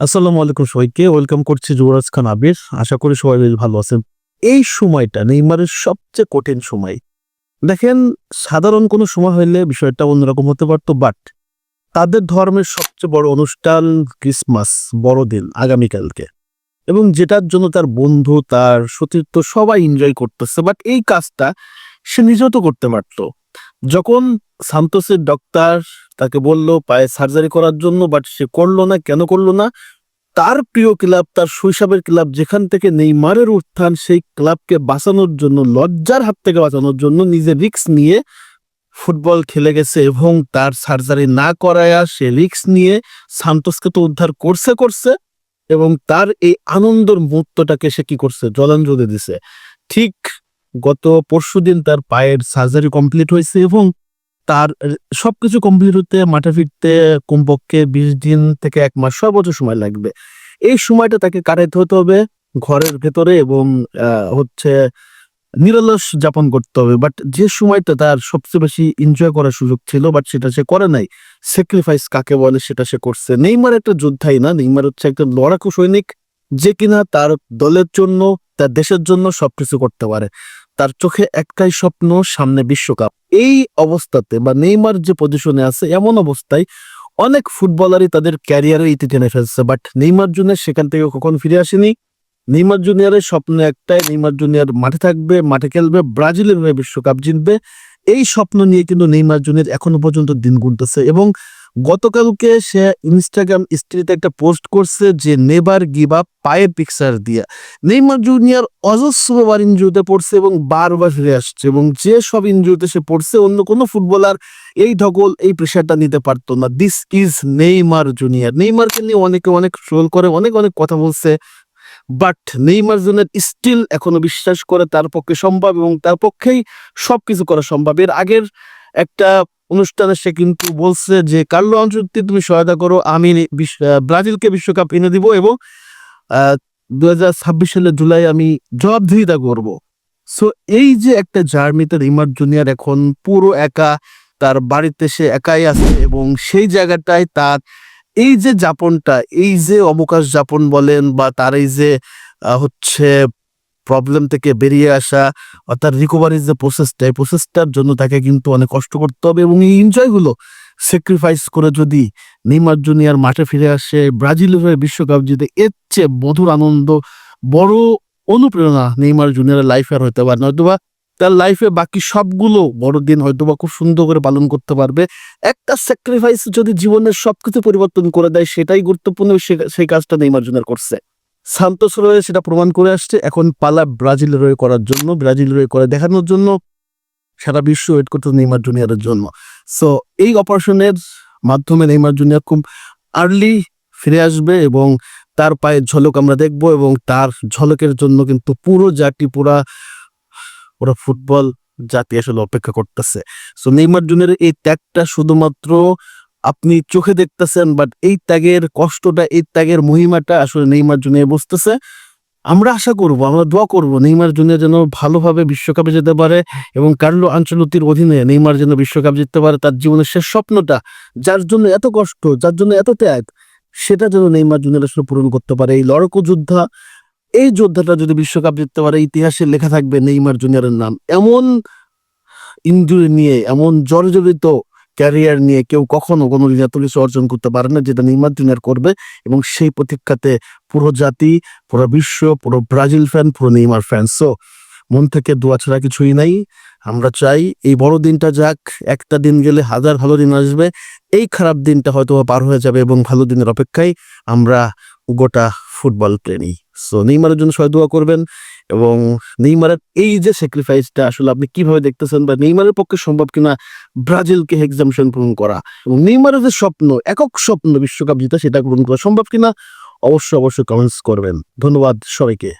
আসসালামু আলাইকুম সবাইকে, ওয়েলকাম করছি যুবরাজ খান আবির। আশা করি সবাই বেশ ভালো আছেন। এই সময়টা নেইমারের সবচেয়ে কঠিন সময়। দেখেন, সাধারণ কোনো সময় হইলে বিষয়টা অন্যরকম হতে পারতো বাট তাদের ধর্মের সবচেয়ে বড় অনুষ্ঠান ক্রিসমাস, বড়দিন, আগামীকালকে। এবং যেটার জন্য তার বন্ধু, তার সতীর্থ সবাই এনজয় করতেছে বাট এই কাজটা সে নিজেও তো করতে পারতো। যখন সান্তোসের ডক্টর তাকে বলল, পায়ে সার্জারি করার জন্য বাট সে করল না, কেন করল না? তার প্রিয় ক্লাব, তার শৈশবের ক্লাব, যেখান থেকে নেইমারের উত্থান, সেই ক্লাবকে বাঁচানোর জন্য, লজ্জার হাত থেকে বাঁচানোর জন্য নিজে রিক্স নিয়ে ফুটবল খেলে গেছে এবং তার সার্জারি না করায়া সে রিক্স নিয়ে সান্তোসকে তো উদ্ধার করছে করছে এবং তার এই আনন্দর মুহূর্তটাকে সে কি করছে? জলাঞ্জলি দিছে। ঠিক গত পরশুদিন তার পায়ের সার্জারি কমপ্লিট হয়েছে এবং তার সবকিছু কমপ্লিট হতে, মাঠে ফিরতে, কমপক্ষে বিশ দিন থেকে এক মাস সর্বোচ্চ সময় লাগবে। এই সময়টা তাকে কাটাইতে হতে হবে ঘরের ভেতরে এবং হচ্ছে নিরলস যাপন করতে হবে। বাট যে সময়টা তার সবচেয়ে বেশি এনজয় করার সুযোগ ছিল বাট সেটা সে করে নাই। স্যাক্রিফাইস কাকে বলে সেটা সে করছে। নেইমার একটা যোদ্ধাই না। নেইমার হচ্ছে একটা লড়াকু সৈনিক। যে কিনা তার দলের জন্য, তার দেশের জন্য সবকিছু করতে পারে। তার চোখে একটাই স্বপ্ন, সামনে বিশ্বকাপ। এই অবস্থাতে বা নেইমার যে পজিশনে আছে, এমন অবস্থায় অনেক ফুটবলারই তাদের ক্যারিয়ারে ইতি টেনে ফেলছে। বাট নেইমার জুনিয়র সেখান থেকে কখন ফিরে আসেনি? নেইমার জুনিয়রের স্বপ্ন একটাই, নেইমার জুনিয়ার মাঠে থাকবে, মাঠে খেলবে, ব্রাজিলের হয়ে বিশ্বকাপ জিতবে। এই স্বপ্ন নিয়ে কিন্তু নেইমার জুনিয়ার এখনও পর্যন্ত দিন গুনতেছে এবং গতকালকে সে ইনস্টাগ্রাম স্টোরিতে একটা পোস্ট করছে যে নেভার গিভ আপ পায়ের পিকচার দিয়া। নেইমার জুনিয়র অজস্রবার ইঞ্জুরিতে পড়ছে এবং বারবার ফিরে আসছে এবং যে সব ইঞ্জুরিতে সে পড়ছে, অন্য কোনো ফুটবলার এই ধকল, এই প্রেশারটা নিতে পারতো না। This is Neymar junior. নেইমারকে নিয়ে অনেকে অনেক ট্রোল করে, অনেক অনেক কথা বলছে বাট নেইমার জুনিয়র স্টিল এখনও বিশ্বাস করে তার পক্ষে সম্ভব এবং তার পক্ষেই সবকিছু করা সম্ভব। এর আগের একটা অনুষ্ঠানে সে কিন্তু বলছে যে, কার্লো আঞ্চলতি তুমি সহায়তা করো, আমি ব্রাজিলকে বিশ্বকাপ এনে দিব এবং দু হাজার ছাব্বিশ জুলাই আমি জবাবদিহিতা করব। সো এই যে একটা জার্নিতে রিমার জুনিয়র এখন পুরো একা, তার বাড়িতে সে একাই আছে এবং সেই জায়গাটায় তার এই যে যাপনটা, এই যে অবকাশ যাপন বলেন বা তার এই যে হচ্ছে প্রবলেম থেকে বেরিয়ে আসা, অর্থাৎ রিকভারির যে প্রসেসটা এই প্রসেসটার জন্য তাকে কিন্তু অনেক কষ্ট করতে হবে এবং এই এনজয়গুলো স্যাক্রিফাইস করে যদি নেইমার জুনিয়র মাঠে ফিরে আসে ব্রাজিলের হয়ে বিশ্বকাপ জিতে, এর চেয়ে মধুর আনন্দ, বড় অনুপ্রেরণা নেইমার জুনিয়রের লাইফে আর হতে পারে। না হয়তোবা তার লাইফে বাকি সবগুলো বড় বড়দিন হয়তোবা খুব সুন্দর করে পালন করতে পারবে। একটা স্যাক্রিফাইস যদি জীবনের সবকিছু পরিবর্তন করে দেয়, সেটাই গুরুত্বপূর্ণ সেই কাজটা নেইমার জুনিয়র করছে। সান্তোস রয়ে সেটা প্রমাণ করে আসছে। এখন পালা ব্রাজিল রয়ে করার জন্য, ব্রাজিল রয়ে করে দেখানোর জন্য সারা বিশ্ব ওয়েট করতে নেইমার জুনিয়রের জন্য। সো এই অপারেশনের মাধ্যমে নেইমার জুনিয়র খুব আর্লি ফিরে আসবে এবং তার পায়ের ঝলক আমরা দেখব এবং তার ঝলকের জন্য কিন্তু পুরো জাতি, পুরা ওরা ফুটবল জাতি আসলে অপেক্ষা করতেছে। সো নেইমার জুনিয়রের এই ত্যাগটা শুধুমাত্র আপনি চোখে দেখতেছেন বাট এই ত্যাগের কষ্টটা, এই ত্যাগের মহিমাটা আসলে নেইমার জুনিয়র বুঝতেছে। আমরা আশা করব, আমরা দোয়া করব নেইমার জুনিয়র যেন ভালোভাবে বিশ্বকাপে যেতে পারে এবং কার্লো আঞ্চলতির অধীনে নেইমার যেন বিশ্বকাপ জিততে পারে তার জীবনের শেষ স্বপ্নটা, যার জন্য এত কষ্ট, যার জন্য এত ত্যাগ, সেটা যেন নেইমার জুনিয়র আসলে পূরণ করতে পারে। এই লড়কু যোদ্ধা, এই যোদ্ধাটা যদি বিশ্বকাপ জিততে পারে, ইতিহাসে লেখা থাকবে নেইমার জুনিয়রের নাম। এমন ইঞ্জুরি নিয়ে, এমন জর্জরিত ক্যারিয়ার নিয়ে কেউ কখনো কোনো এত কিছু অর্জন করতে পারে না যেটা নেইমার করবে এবং সেই প্রতীক্ষাতে পুরো জাতি, পুরো বিশ্ব, পুরো ব্রাজিল ফ্যান পুরো নেইমার ফ্যান সো মন থেকে দোয়া ছাড়া কিছুই নাই। আমরা চাই এই বড় দিনটা যাক, একটা দিন গেলে হাজার ভালো দিন আসবে। এই খারাপ দিনটা হয়তো পার হয়ে যাবে এবং ভালো দিনের অপেক্ষায় আমরা গোটা ফুটবল প্রেমী। সো নেইমারের জন্য সবাই দোয়া করবেন এবং নেইমারের এই যে স্যাক্রিফাইসটা আসলে আপনি কীভাবে দেখতেছেন বা নেইমারের পক্ষে সম্ভব কিনা ব্রাজিলকে এক্সামশন পূরণ করা এবং নেইমারের যে স্বপ্ন, একক স্বপ্ন বিশ্বকাপ জিতা সেটা পূরণ করা সম্ভব কিনা, অবশ্যই অবশ্যই কমেন্টস করবেন। ধন্যবাদ সবাইকে।